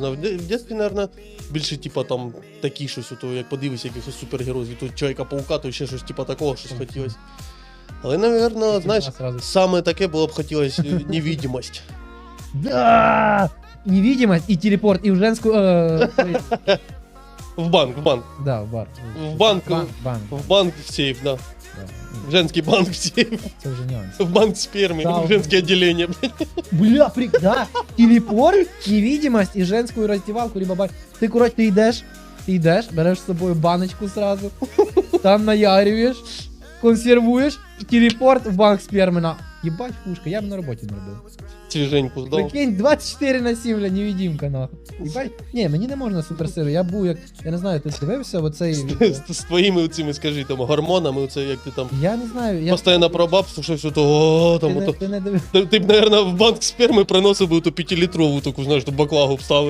В в дитинстві, мабуть, більше, типа, там, такі щось, ото, як подивишся, якихось супергероїв, тут Чоловіка-паука, то ще щось, типа, такого, щось хотілося. Але, мабуть, знаєш, саме таке було б хотілося е, невидимость. Да! Невидимость и телепорт, и в женскую... э, В банк, в банк. Да, в. В банк, Банк, банк. в банк в сейф, да. Женский банк в сейф. Це вже нюанс. В банк спермы, Да, в женское отделение. блядь. Бля, прик, да. Телепорт, невидимость и женскую раздевалку, либо бар. Ты, короче, ты идешь, ты идешь, берешь с собой баночку сразу, там наярюєш, консервуєш, і телепорт в банк спермина. Єбать, фушка, я б на роботі не робив. Свіженьку здав. Прикинь, 24 на 7, бля, невидимка, нахуй. Єбать, ні, мені не можна суперсилу, я був як, я не знаю, ти дивився оцей... З, з твоїми цими, скажи, там, гормонами, оце як ти там Я не знаю, я... постійно про бабство, щось ото, о, Ти там, не, ото. ти не дивився. Ти, ти б, мабуть, в банк сперми приносив би ту п'ятилітрову таку, знаєш, ту баклагу вставив.